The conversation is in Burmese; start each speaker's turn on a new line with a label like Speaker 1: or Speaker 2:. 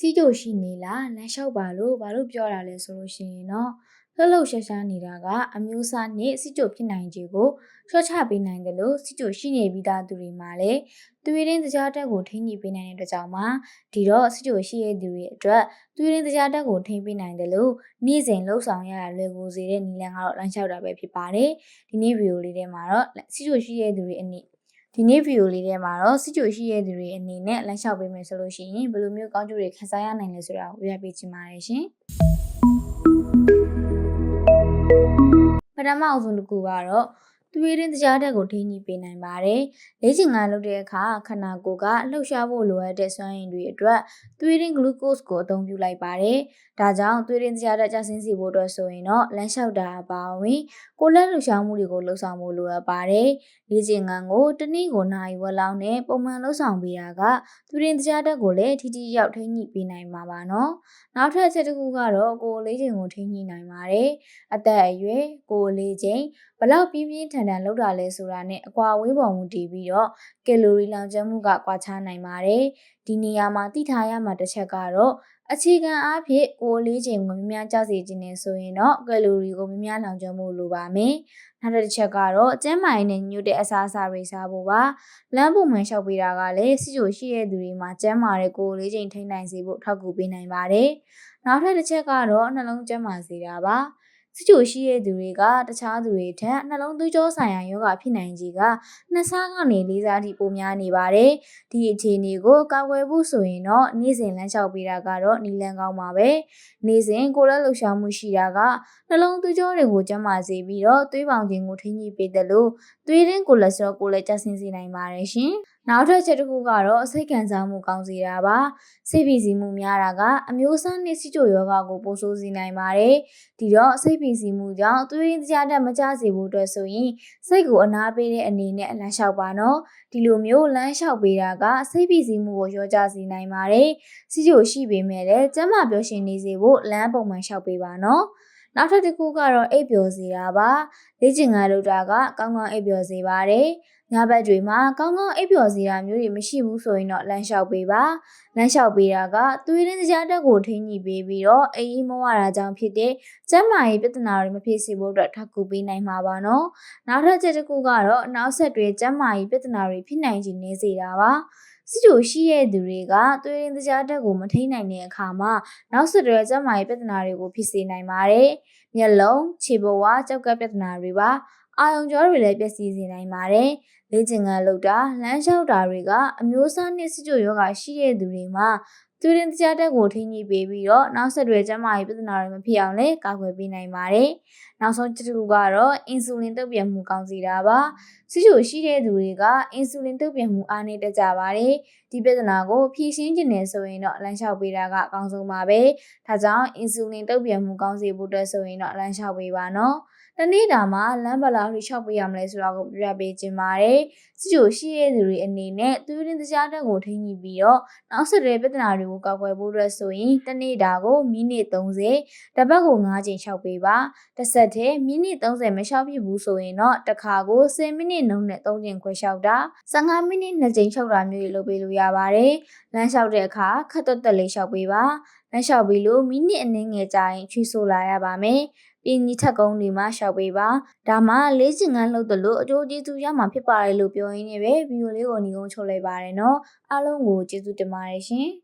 Speaker 1: စီးကြိုရှိနေလားလမ်းလျှောက်ပါလို့ဘာလို့ပြောတာလဲဆိုလို့ရှိရင်တော့လှုပ်လှုပ်ရှားရှားနေတာကအမျိုးအစားနဲ့စီးကြိုဖြစ်နိုင်ခြေကိုချော့ချပေးနိုင်တယ်လို့စီးကြိုရှိနေပြီးသားသူတွေမှာလည်းသွေးရင်းတရားတက်ကိုထိန်းညှိပေးနိုင်တဲ့အတွက်ကြောင့်ပါဒီတော့စီးကြိုရှိရဲ့သူတွေအတွက်သွေးရင်းတရားတက်ကိုထိန်းပေးနိုင်တယ်လို့နေ့စဉ်လှုပ်ဆောင်ရတာလွယ်ကူစေတဲ့နည်းလမ်းကတော့လမ်းလျှောက်တာပဲဖြစ်ပါတယ်ဒီနေ့ဗီဒီယိုလေးထဲမှာတော့စီးကြိုရှိရဲ့သူတွေအနေ ဒီနေ့ဗီဒီယိုလေးထဲမှာတော့စစ်ကြိုရှိရဲ့သူတွေအနေနဲ့လမ်းလျှောက်ပေးမယ်ဆိုလို့ရှိရင်ဘယ်လိုမျိုးကောင်းကျိုးတွေခံစားရနိုင်လဲဆိုတာကိုပြပြပေးချင်ပါတယ်ရှင်။ပထမအဆုံးတစ်ခုကတော့ သွေးရင်းတရားတက်ကိုထိန်းညှိပေးနိုင်ပါတယ်။လေ့ကျင့်ခန်းလုပ်တဲ့အခါခန္ဓာကိုယ်ကလှုပ်ရှားဖို့လိုအပ်တဲ့စွမ်းရည်တွေအတွက်သွေးရင်း glucose ကိုအသုံးပြုလိုက်ပါတယ်။ဒါကြောင့်သွေးရင်းတရားတက်ကျဆင်းစေဖို့အတွက်ဆိုရင်တော့လမ်းလျှောက်တာအပါအဝင်ကိုယ်လက်လှုပ်ရှားမှုတွေကိုလှုပ်ဆောင်ဖို့လိုအပ်ပါတယ်။လေ့ကျင့်ခန်းကိုတစ်နေ့ကိုနိုင်ဝက်လောက်နဲ့ပုံမှန်လှုပ်ဆောင်ပေးတာကသွေးရင်းတရားတက်ကိုလည်းထိထိရောက်ထိန်းညှိပေးနိုင်မှာပါနော်။နောက်ထပ်အချက်တစ်ခုကတော့ကိုယ်လေးချိန်ကိုထိန်းညှိနိုင်ပါတယ်။အသက်အရွယ်ကိုယ်လေးချိန်ဘလောက်ပြင်းပြင်းထန်ထန်လုပ်တာလဲဆိုတာနဲ့အကွာအဝေးပုံမူတည်ပြီးတော့ကယ်လိုရီလောင်ကျွမ်းမှုကကွာခြားနိုင်ပါတယ်။ဒီနေရာမှာသိထားရမှာတစ်ချက်ကတော့အခြေခံအားဖြင့်ကိုယ်လေးချိန်ကိုများများကျစေခြင်းနဲ့ဆိုရင်တော့ကယ်လိုရီကိုများများလောင်ကျွမ်းမှုလိုပါမယ်။နောက်တစ်ချက်ကတော့ကျန်းမာရေးနဲ့ညွတ်တဲ့အစားအစာတွေစားဖို့ပါ။လမ်းပုံမှန်လျှောက်ပေးတာကလည်းစီချိုရှိတဲ့သူတွေမှာကျန်းမာတဲ့ကိုယ်လေးချိန်ထိန်းနိုင်စေဖို့ထောက်ကူပေးနိုင်ပါတယ်။နောက်ထပ်တစ်ချက်ကတော့နှလုံးကျန်းမာစေတာပါ။ စစ်ချိုရှိတဲ့သူတွေကတခြားသူတွေထက်နှလုံးသွေးကြောဆိုင်ရာယောဂဖြစ်နိုင်ခြေကနှစ်ဆကနေလေးစားထိပိုများနေပါတယ်။ဒီအခြေအနေကိုကာကွယ်ဖို့ဆိုရင်တော့နေ့စဉ်လမ်းလျှောက်ပေးတာကတော့နီလန်ကောင်းပါပဲ။နေ့စဉ်ကိုယ်လက်လှုပ်ရှားမှုရှိတာကနှလုံးသွေးကြောတွေကိုကျန်းမာစေပြီးတော့သွေးပေါင်ခြင်းကိုထိန်းညှိပေးတယ်လို့သွေးရင်းကိုလက်စထရောကိုလည်းကျဆင်းစေနိုင်ပါတယ်ရှင်။ နောက်ထပ်ချက်တစ်ခုကတော့စိတ်ခံစားမှုကောင်းစေတာပါစိတ်ဖိစီးမှုများတာကအမျိုးအစားနှင့်စီချိုယောဂကိုပိုဆိုးစေနိုင်ပါတယ်ဒီတော့စိတ်ဖိစီးမှုကြောင့်သွေးရင်းကြားတက်မကျစေဖို့အတွက်ဆိုရင်စိတ်ကိုအနာပေးတဲ့အနေနဲ့လမ်းလျှောက်ပါနော်ဒီလိုမျိုးလမ်းလျှောက်ပေးတာကစိတ်ဖိစီးမှုကိုရောကြစေနိုင်ပါတယ်စီချိုရှိပေမဲ့လည်းကျန်းမာပျော်ရွှင်နေစေဖို့လမ်းပုံမှန်လျှောက်ပေးပါနော် နောက်ထပ်တစ်ခုကတော့အိပ်ပျော်စေတာပါလေ့ကျင့်ခန်းလုပ်တာကကောင်းကောင်းအိပ်ပျော်စေပါတယ်ညဘက်တွေမှာကောင်းကောင်းအိပ်ပျော်စေတာမျိုးတွေမရှိဘူးဆိုရင်တော့လမ်းလျှောက်ပေးပါလမ်းလျှောက်ပေးတာကသွေးရင်းကြားတက်ကိုထိန်းညှိပေးပြီးတော့အေးအေးမဝတာကြောင့်ဖြစ်တဲ့ကျန်းမာရေးပြဿနာတွေမဖြစ်စေဖို့အတွက်ထောက်ကူပေးနိုင်မှာပါနော်နောက်ထပ်ချက်တစ်ခုကတော့နောက်ဆက်တွဲကျန်းမာရေးပြဿနာတွေဖြစ်နိုင်ခြင်းနေစေတာပါ စစ်တူရှိရဲ့သူတွေကသွေးရင်းတရားတက်ကိုမထိန်နိုင်တဲ့အခါမှာနောက်ဆက်တွဲကျန်းမာရေးပြဿနာတွေကိုဖြစ်စေနိုင်ပါတယ်။မျက်လုံး၊ခြေဘဝ၊ကြောက်ကပ်ပြဿနာတွေပါအာယုံကြောတွေလည်းပျက်စီးစေနိုင်ပါတယ်။လေ့ကျင့်ခန်းလုပ်တာလမ်းလျှောက်တာတွေကအမျိုးအစားနဲ့စစ်ကြိုယောဂရှိတဲ့သူတွေမှာ သူရင်တရားတက်ကိုထိန်းညှိပေးပြီးတော့နောက်ဆက်တွဲကျန်းမာရေးပြဿနာတွေမဖြစ်အောင်လည်းကာကွယ်ပေးနိုင်ပါတယ်။နောက်ဆုံးတစ်ခုကတော့အင်ဆူလင်တုပ်ပြန်မှုကောင်းစေတာပါ။စစ်ချိုရှိတဲ့သူတွေကအင်ဆူလင်တုပ်ပြန်မှုအားနည်းတတ်ကြပါတယ်။ဒီပြဿနာကိုဖြေရှင်းခြင်းနဲ့ဆိုရင်တော့လမ်းလျှောက်ပေးတာကအကောင်းဆုံးပါပဲ။ဒါကြောင့်အင်ဆူလင်တုပ်ပြန်မှုကောင်းစေဖို့အတွက်ဆိုရင်တော့လမ်းလျှောက်ပေးပါနော်။တနေ့တာမှာလမ်းဘလာထိချောက်ပေးရမလဲဆိုတာကိုပြပြပေးခြင်းပါတယ်။စီချိုရှိတဲ့သူတွေအနေနဲ့သူရင်းတရားတက်ကိုထိန်းညှိပြီးတော့နောက်ဆက်တွဲပြဿနာတွေကိုကောက်ွယ်ဖို့အတွက်ဆိုရင်တနေ့တာကိုမိနစ်30တပတ်ကို9ချိန်ချောက်ပေးပါ။တစ်ဆက်တည်းမိနစ်30မချောက်ဖြစ်ဘူးဆိုရင်တော့တစ်ခါကို10မိနစ်နှုန်းနဲ့3ချိန်ခွဲချောက်တာ15မိနစ်2ချိန်ချောက်တာမျိုးတွေလုပ်ပေးလို့ရပါတယ်။လမ်းလျှောက်တဲ့အခါခက်သွက်တက်လေးလျှောက်ပေးပါ။လမ်းလျှောက်ပြီးလို့မိနစ်အနည်းငယ်ကြာရင်ချွေးဆိုလာရပါမယ်။ပြည်ကြီးထက်ကုန်းတွေမှာရှောက်ပေးပါဒါမှလေးချင်ကန်းလုပ်တယ်လို့အကျိုးကျေးဇူးရမှာဖြစ်ပါတယ်လို့ပြောရင်းနဲ့ပဲဗီဒီယိုလေးကိုညီကုန်းချုပ်လိုက်ပါတယ်နော်အားလုံးကိုကျေးဇူးတင်ပါတယ်ရှင်